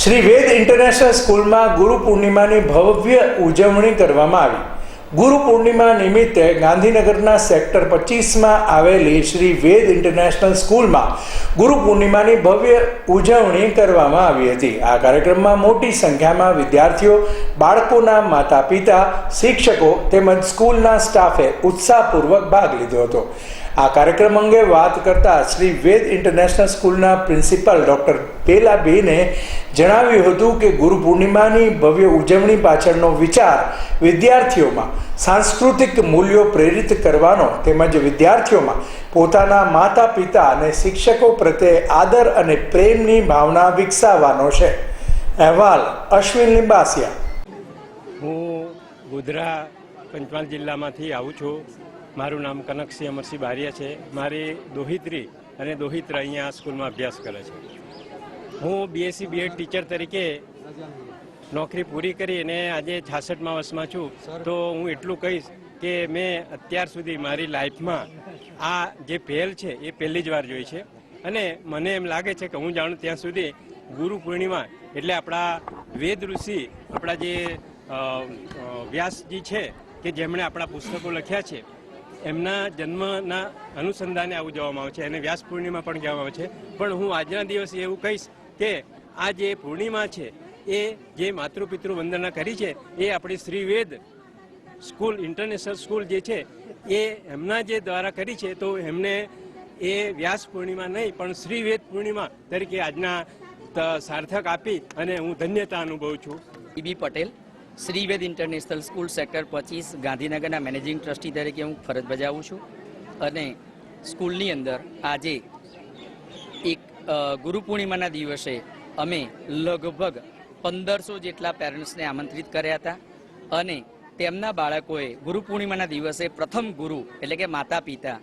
Shri Ved international સ્કૂલમાં ગુરુ પૂર્ણિમાની ભવ્ય ઉજવણી કરવામાં આવી. ગુરુ પૂર્ણિમા નિમિત્તે ગાંધીનગરના સેક્ટર પચીસમાં આવેલી શ્રી વેદ ઇન્ટરનેશનલ સ્કૂલમાં ગુરુ પૂર્ણિમાની ભવ્ય ઉજવણી કરવામાં આવી હતી. આ કાર્યક્રમમાં મોટી સંખ્યામાં વિદ્યાર્થીઓ, બાળકોના માતા પિતા શિક્ષકો તેમજ સ્કૂલના સ્ટાફે ઉત્સાહપૂર્વક ભાગ લીધો હતો. આ કાર્યક્રમ અંગે વાત કરતા શ્રી વેદ ઇન્ટરનેશનલ સ્કૂલના પ્રિન્સિપાલ ડૉક્ટર પેલાબેને જણાવ્યું હતું કે ગુરુ પૂર્ણિમાની ભવ્ય ઉજવણી પાછળનો વિચાર વિદ્યાર્થીઓમાં સાંસ્કૃતિક મૂલ્યો પ્રેરિત કરવાનો તેમજ વિદ્યાર્થીઓમાં પોતાના માતા પિતા અને શિક્ષકો પ્રત્યે આદર અને પ્રેમની ભાવના વિકસાવવાનો છે. અહેવાલ અશ્વિન લિંબાસિયા. હું ગોધરા પંચમહાલ જિલ્લામાંથી આવું છું. મારું નામ કનકસિંહ અમરસિંહ બારિયા છે. મારી દોહિત્રી અને દોહિત્ર અહીંયા સ્કૂલમાં અભ્યાસ કરે છે. હું બીએસસી બીએડ ટીચર તરીકે નોકરી પૂરી કરી અને આજે છાસઠમાં વર્ષમાં છું. તો હું એટલું કહીશ કે મેં અત્યાર સુધી મારી લાઈફમાં આ જે પહેલ છે એ પહેલી જ વાર જોઈ છે. અને મને એમ લાગે છે કે હું જાણું ત્યાં સુધી ગુરુ પૂર્ણિમા એટલે આપણા વેદ ઋષિ આપણા જે વ્યાસજી છે કે જેમણે આપણા પુસ્તકો લખ્યા છે એમના જન્મના અનુસંધાને આ ઉજવવામાં આવે છે અને વ્યાસ પૂર્ણિમા પણ કહેવામાં આવે છે. પણ હું આજના દિવસે એવું કહીશ કે આ જે પૂર્ણિમા છે, એ જે માતૃ પિતૃ વંદના કરી છે, એ આપણી શ્રીવેદ સ્કૂલ, ઇન્ટરનેશનલ સ્કૂલ જે છે, એ એમના જે દ્વારા કરી છે, તો એમને એ વ્યાસ પૂર્ણિમા નહીં, પણ શ્રીવેદ પૂર્ણિમા તરીકે આજના સાર્થક આપી અને હું ધન્યતા અનુભવું છું. E B Patel. Shri Ved international school sector પચીસ, ગાંધીનગરના મેનેજિંગ ટ્રસ્ટી તરીકે હું ફરજ બજાવું છું. અને સ્કૂલની અંદર આજે એક ગુરુ પૂર્ણિમાના દિવસે અમે લગભગ પંદરસો જેટલા પેરેન્ટ્સને આમંત્રિત કર્યા હતા. અને તેમના બાળકોએ ગુરુ પૂર્ણિમાના દિવસે પ્રથમ ગુરુ એટલે કે માતા પિતા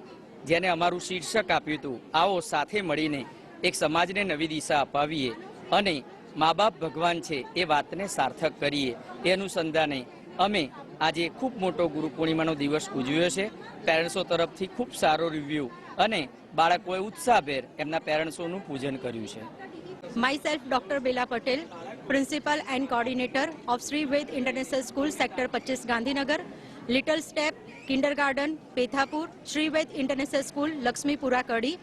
જેને અમારું શીર્ષક આપ્યું હતું, આવો સાથે મળીને એક સમાજને નવી દિશા અપાવીએ. અને મા બાપ ભગવાન છે એ વાતને સાર્થક કરીએ એ અનુસંધાને અમે આજે ખૂબ મોટો ગુરુ પૂર્ણિમાનો દિવસ ઉજવ્યો છે પેરેન્ટ્સો તરફથી ખૂબ સારો રિવ્યૂ અને બાળકોએ ઉત્સાહભેર એમના પેરેન્ટ્સોનું પૂજન કર્યું છે Myself, Dr. Bela Patel, Principal and Coordinator of Sri Ved International School, Sector 25, Gandhinagar. Little Step, Kindergarten, Pethapur, Sri Ved International School, Laxmipura Kadi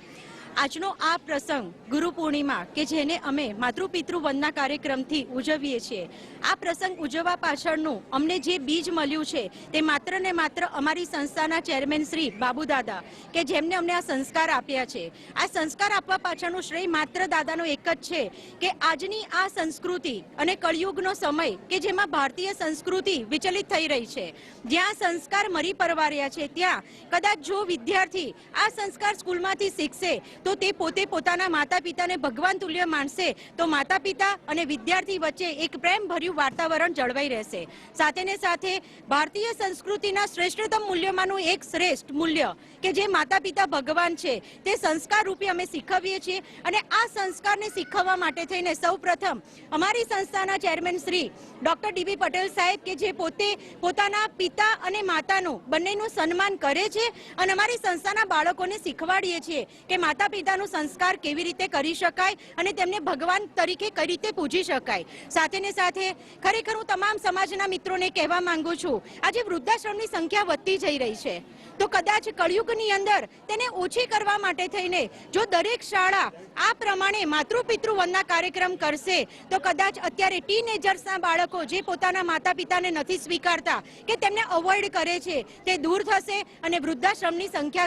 આજનો આ પ્રસંગ ગુરુ પૂર્ણિમા કે જેને અમે માતૃપિતૃ વંદના કાર્યક્રમથી ઉજવીએ છીએ. આ પ્રસંગ ઉજવવા પાછળનું અમને જે બીજ મળ્યું છે તે માત્ર ને માત્ર અમારી સંસ્થાના ચેરમેન શ્રી બાબુદાદા કે જેમને અમને આ સંસ્કાર આપ્યા છે. આ સંસ્કાર આપવા પાછળનું શ્રેય માત્ર દાદાનો એક જ છે કે આજની આ સંસ્કૃતિ અને કળિયુગનો સમય કે જેમાં ભારતીય સંસ્કૃતિ વિચલિત થઈ રહી છે. જ્યાં સંસ્કાર મરી પરવાર્યા છે, ત્યાં કદાચ જો વિદ્યાર્થી આ સંસ્કાર સ્કૂલમાંથી શીખશે તો તે પોતે પોતાના માતા પિતાને ભગવાન તુલ્ય માનશે. તો માતા પિતા અને વિદ્યાર્થી વચ્ચે એક પ્રેમ ભર્યું વાતાવરણ જળવાઈ રહેશે. સાથે સાથે ભારતીય સંસ્કૃતિના શ્રેષ્ઠતમ મૂલ્યમાંનું એક શ્રેષ્ઠ મૂલ્ય કે જે માતા પિતા ભગવાન છે, તે સંસ્કાર રૂપે અમે શીખવીએ છીએ અને આ સંસ્કારને શીખવવા માટે થઈને સૌપ્રથમ અમારી સંસ્થાના chairman Shri doctor D B Patel સાહેબ કે જે પોતે પોતાના પિતા અને માતાનું બંનેનું સન્માન કરે છે અને અમારી સંસ્થાના બાળકોને શીખવાડીએ છીએ કે માતા પિતાનું સંસ્કાર કેવી રીતે કરી શકાય અને તેમને ભગવાન તરીકે કઈ રીતે પૂજી શકાય? સાથે સાથે ખરેખર હું તમામ સમાજના મિત્રોને કહેવા માંગુ છું, આજે વૃદ્ધાશ્રમની સંખ્યા વધતી જઈ રહી છે. તો કદાચ કળિયુગની અંદર તેને ઓછી કરવા માટે થઈને જો દરેક શાળા આ પ્રમાણે માતૃપિતૃ વંદના કાર્યક્રમ કરશે, તો કદાચ અત્યારે ટીનેજર્સના બાળકો જે પોતાના માતા પિતાને નથી સ્વીકારતા કે તેમને અવોઇડ કરે છે, તે દૂર થશે અને વૃદ્ધાશ્રમની સંખ્યા